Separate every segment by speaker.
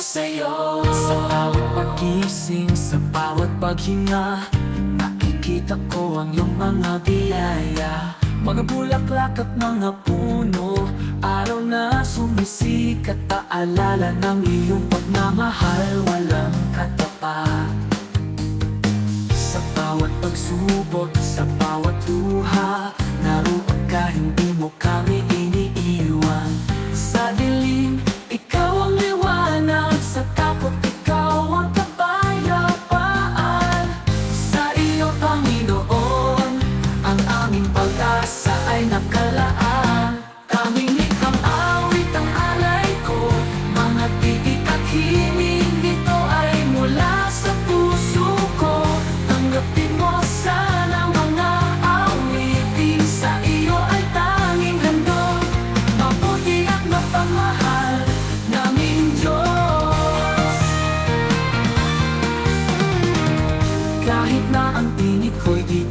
Speaker 1: sa'yo. Sa bawat pagising, sa bawat paghinga Nakikita ko ang iyong mga biyaya. Mga bulaklak at mga puno Araw na sumisikat Paalala ng iyong pagmamahal Walang katapat Sa bawat pagsubok, sa bawat luha Naroon ka, hindi mo kami himig nito ay mula sa puso ko. Tanggapin mo sana mga awitin. Sa iyo ay tanging handog. Mabuti at mapamahal naming Diyos. Kahit na ang tinig ko'y di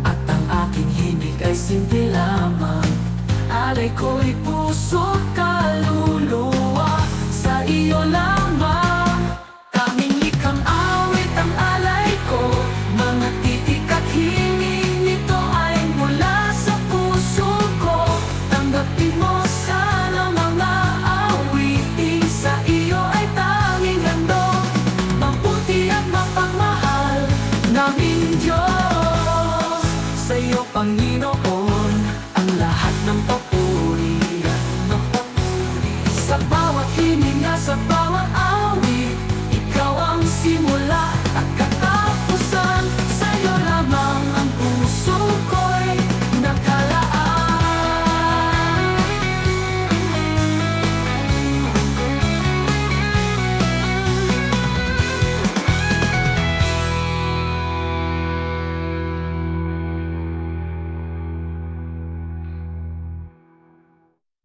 Speaker 1: At ang aking himig ay simple lamang Alay ko'y puso at aming Diyos Sa'yo, Panginoon, ang lahat ng papunta